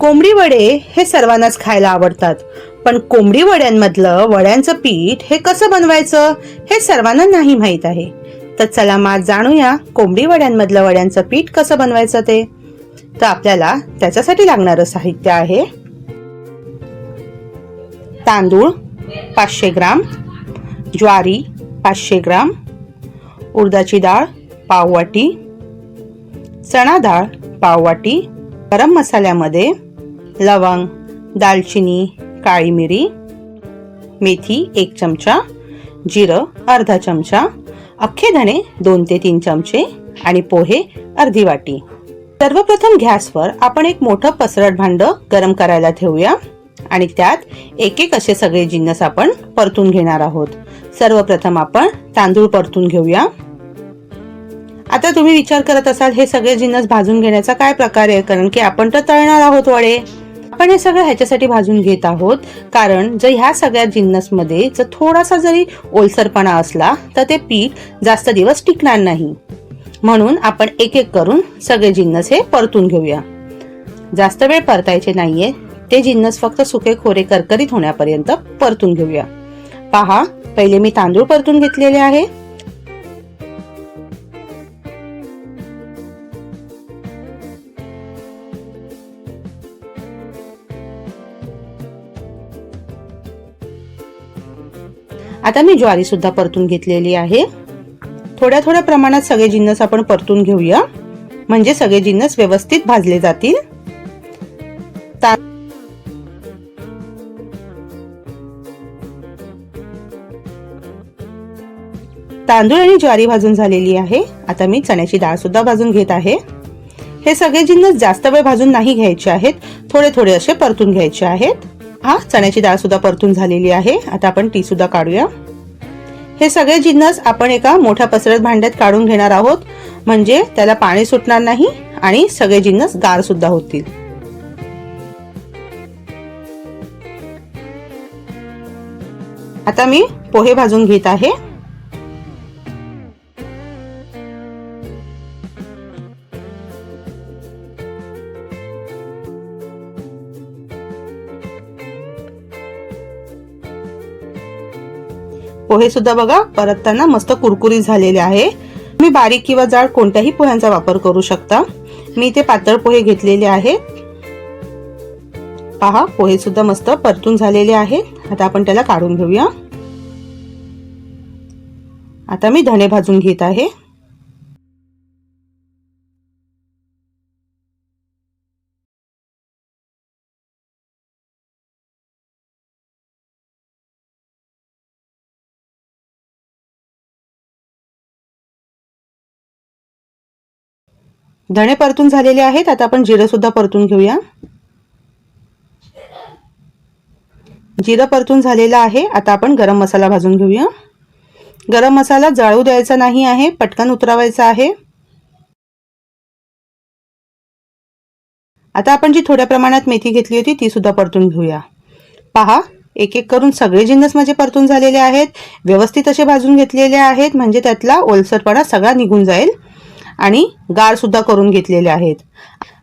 कोंबडी वडे हे सर्वांनाच खायला आवडतात. पण कोंबडी वड्यांमधलं वड्यांचं पीठ हे कसं बनवायचं हे सर्वांना नाही माहीत आहे. तर चला मग जाणूया कोंबडी वड्यांमधलं वड्यांचं पीठ कसं बनवायचं ते. तर आपल्याला त्याच्यासाठी लागणारं साहित्य आहे. तांदूळ पाचशे ग्राम ज्वारी पाचशे ग्राम उडदाची डाळ पाववाटी चणा डाळ पाववाटी गरम मसाल्यामध्ये लवंग दालचिनी काळी मिरी मेथी एक चमचा जिरं अर्धा चमचा अख्खे धणे दोन ते तीन चमचे आणि पोहे अर्धी वाटी. सर्वप्रथम गॅसवर आपण एक मोठं पसरट भांड गरम करायला ठेवूया आणि त्यात एक एक असे सगळे जिन्नस आपण परतून घेणार आहोत. सर्वप्रथम आपण तांदूळ परतून घेऊया. आता तुम्ही विचार करत असाल हे सगळे जिन्नस भाजून घेण्याचा काय प्रकार आहे? कारण की आपण तर तळणार आहोत वडे. आपण हे सगळं ह्याच्यासाठी भाजून घेत आहोत. कारण जर ह्या सगळ्या जिन्नसमध्ये जर थोडासा जरी ओलसरपणा असला तर ते पीठ जास्त दिवस टिकणार नाही. म्हणून आपण एक एक करून सगळे जिन्नस हे परतून घेऊया. जास्त वेळ परतायचे नाहीये. ते जिन्नस फक्त सुके खोरे करकरीत होण्यापर्यंत परतून घेऊया. पहा पहिले मी तांदूळ परतून घेतलेले आहे. आता मी ज्वारी सुद्धा परतून घेतलेली आहे. थोड्या थोड्या प्रमाणात सगळे जिन्नस आपण परतून घेऊया. म्हणजे सगळे जिन्नस व्यवस्थित भाजले जातील. तांदूळ आणि ज्वारी भाजून झालेली आहे. आता मी चण्याची डाळ सुद्धा भाजून घेत आहे. हे सगळे जिन्नस जास्त वेळ भाजून नाही घ्यायचे आहेत. थोडे थोडे असे परतून घ्यायचे आहेत. हा चण्याची डाळ सुद्धा परतून झालेली आहे. आता आपण ती सुद्धा काढूया. हे सगळे जिन्नस आपण एका मोठ्या पसरत भांड्यात काढून घेणार आहोत. म्हणजे त्याला पाणी सुटणार नाही आणि सगळे जिन्नस गार सुद्धा होतील. आता मी पोहे भाजून घेत आहे. पोहे सुद्धा बघा परतताना मस्त कुरकुरीत झालेले आहे. मी बारीक किंवा जाड कोणत्याही पोह्यांचा वापर करू शकता. मी ते पातळ पोहे घेतलेले आहेत. पहा पोहे सुद्धा मस्त परतून झालेले आहेत. आता आपण त्याला काढून घेऊया. आता मी धणे भाजून घेत आहे. धणे परतून झालेले आहेत. आता आपण जिरं सुद्धा परतून घेऊया. जिरं परतून झालेलं आहे. आता आपण गरम मसाला भाजून घेऊया. गरम मसाला जाळू द्यायचा नाही आहे. पटकन उतरवायचा आहे. आता आपण जी थोड्या प्रमाणात मेथी घेतली होती ती सुद्धा परतून घेऊया. पहा एक एक करून सगळे जिन्नस माझे परतून झालेले आहेत. व्यवस्थित असे भाजून घेतलेले आहेत. म्हणजे त्यातला ओलसरपणा सगळा निघून जाईल. आणि गारसुद्धा करून घेतलेले आहेत.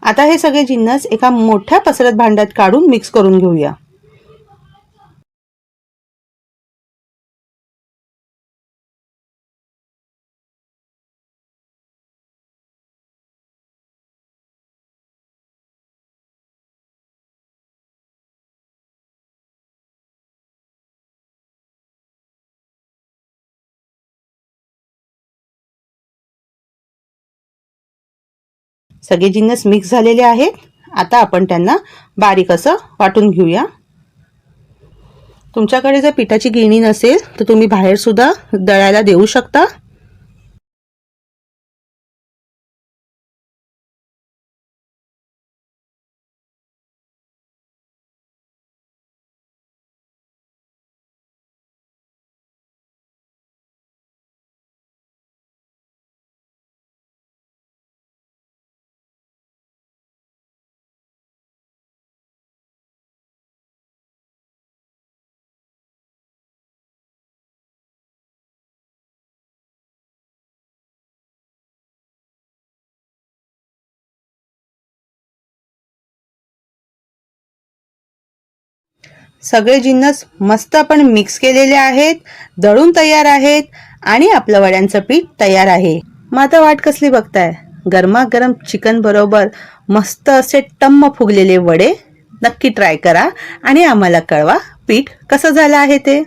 आता हे सगळे जिन्नस एका मोठ्या पसरत भांड्यात काढून मिक्स करून घेऊया. सगळे जिन्नस मिक्स झालेले आहेत. आता आपण त्यांना बारीक असं वाटून घेऊया. तुमच्याकडे जर पिठाची गिरणी नसेल तर तुम्ही बाहेर सुद्धा दळायला देऊ शकता. सगळे जिन्नस मस्त आपण मिक्स केलेले आहेत दळून तयार आहेत आणि आपलं वड्यांचं पीठ तयार आहे. मग आता वाट कसली बघताय? गरमागरम चिकन बरोबर मस्त असे टम्म फुगलेले वडे नक्की ट्राय करा आणि आम्हाला कळवा पीठ कसं झालं आहे ते.